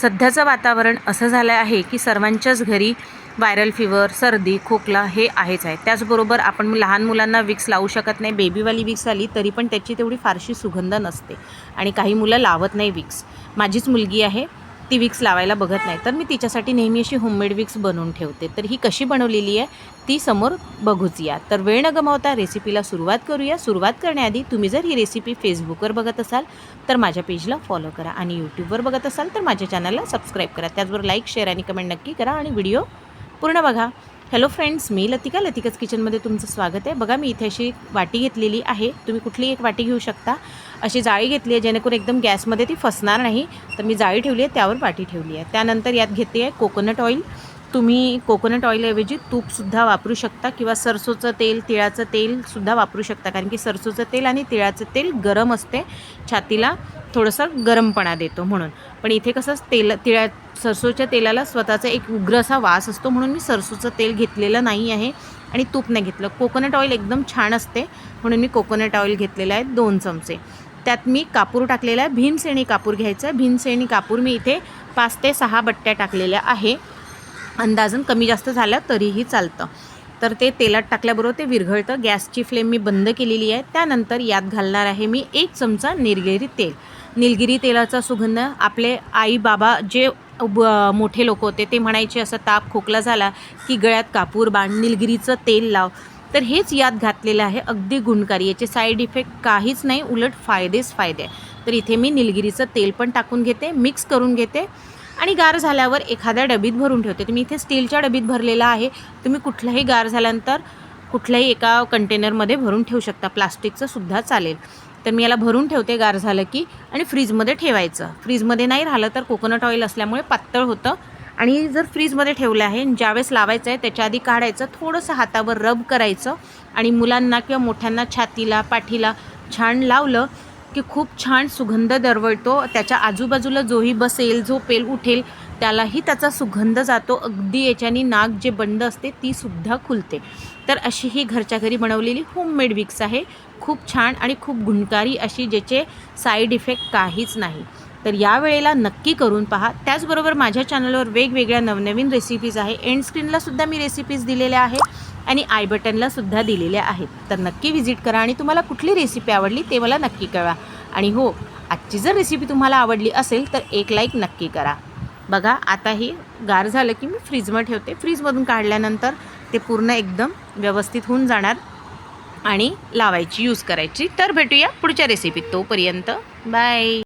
सध्याचं वातावरण असं झालं आहे की सर्वांच्याच घरी व्हायरल फिवर सर्दी खोकला हे आहेच आहे. त्याचबरोबर आपण लहान मुलांना विक्स लावू शकत नाही. बेबीवाली विक्स आली तरी पण त्याची तेवढी फारशी सुगंध नसते आणि काही मुलं लावत नाही विक्स. माझीच मुलगी आहे. ती विक्स लावायला बघत नाही. तर मी तिच्यासाठी नेहमी अशी होममेड विक्स बनवून ठेवते. तर ही कशी बनवलेली आहे ती समोर बघूच या तर वेळ न गमावता रेसिपीला सुरुवात करूया. सुरुवात करण्याआधी तुम्ही जर ही रेसिपी फेसबुकवर बघत असाल तर माझ्या पेजला फॉलो करा आणि यूट्यूबवर बघत असाल तर माझ्या चॅनलला सबस्क्राईब करा. त्याचबरोबर लाईक शेअर आणि कमेंट नक्की करा आणि व्हिडिओ पूर्ण बघा. हॅलो फ्रेंड्स मी लतिका. लतिकाच किचनमध्ये तुमचं स्वागत आहे. बघा मी इथे अशी वाटी घेतलेली आहे. तुम्ही कुठली एक वाटी घेऊ शकता? अशी जाळी घेतली आहे जेणेकरून एकदम गॅसमध्ये ती फसणार नाही. तर मी जाळी ठेवली आहे त्यावर वाटी ठेवली आहे. त्यानंतर यात घेते आहे कोकोनट ऑइल तुम्ही कोकोनट ऑइलऐवजी तूपसुद्धा वापरू शकता किंवा सरसोचं तेल तिळाचं तेलसुद्धा वापरू शकता. कारण की सरसोचं तेल आणि तिळाचं तेल गरम असते छातीला. थोडंसं गरमपणा देतो म्हणून. पण इथे कसं तेल तिळा सरसोच्या तेलाला स्वतःचा एक उग्र असा वास असतो म्हणून मी सरसोचं तेल घेतलेलं नाही आहे आणि तूप नाही घेतलं. कोकोनट ऑइल एकदम छान असते म्हणून मी कोकोनट ऑइल घेतलेलं आहे दोन चमचे. त्यात मी कापूर टाकलेला आहे भीमसेणी कापूर घ्यायचा आहे. भीमसेणी कापूर मी इथे पाच ते सहा बट्ट्या टाकलेल्या आहे. अंदाजन कमी जास्त झालं तरीही चालतं. तर ते तेलात टाकल्याबरोबर ते विरघळतं. गॅसची फ्लेम मी बंद केलेली आहे. त्यानंतर यात घालणार आहे मी एक चमचा निलगिरी तेल. निलगिरी तेलाचा सुगंध आपले आई बाबा जे ब- मोठे लोक होते ते म्हणायचे असं ताप खोकला झाला की गळ्यात कापूर बाण निलगिरीचं तेल लाव. तर हेच यात घातलेलं आहे. अगदी गुणकारी. याचे साईड इफेक्ट काहीच नाही उलट फायदेच फायदे तर इथे मी निलगिरीचं तेल पण टाकून घेते मिक्स करून घेते. आणि गार झाल्यावर एखाद्या डबीत भरून ठेवते. तुम्ही इथे स्टीलच्या डबीत भरलेला आहे. तुम्ही कुठलंही गार झाल्यानंतर कुठल्याही एका कंटेनरमध्ये भरून ठेवू शकता. प्लास्टिकचं सुद्धा चालेल. तर मी याला भरून ठेवते गार झालं की आणि फ्रीजमध्ये ठेवायचं. फ्रीजमध्ये नाही राहिलं तर कोकोनट ऑइल असल्यामुळे पातळ होतं. आणि जर फ्रीजमध्ये ठेवलं आहे ज्यावेळेस लावायचं आहे त्याच्या आधी काढायचं थोडंसं हातावर रब करायचं आणि मुलांना किंवा मोठ्यांना छातीला पाठीला छान लावलं की खूप छान सुगंध दरवळतो. त्याच्या आजूबाजूला जोही बसेल झोपेल उठेल त्यालाही त्याचा सुगंध जातो. अगदी याच्यानी नाक जे बंद असते ती सुद्धा खुलते. तर अशी ही घरच्या घरी बनवलेली होममेड विक्स आहे. खूप छान आणि खूप गुणकारी अशी ज्याचे साईड इफेक्ट काहीच नाही. तर या वेळेला नक्की करून पहा. त्याचबरोबर माझ्या चॅनलवर वेगवेगळ्या नवनवीन रेसिपीज आहे. एंड स्क्रीनला सुद्धा मी रेसिपीज दिलेल्या आहे आणि आय बटनला सुद्धा दिलेल्या आहेत. तर नक्की व्हिजिट करा आणि तुम्हाला कुठली रेसिपी आवडली ते मला नक्की कळवा. आणि हो आजची जर रेसिपी तुम्हाला आवडली असेल तर एक लाईक नक्की करा. बघा आता ही गार झालं की मी फ्रीजमध्ये ठेवते. फ्रीजमधून काढल्यानंतर ते पूर्ण एकदम व्यवस्थित होऊन जाणार आणि लावायची यूज करायची. तर भेटूया पुढच्या रेसिपीत तोपर्यंत. बाय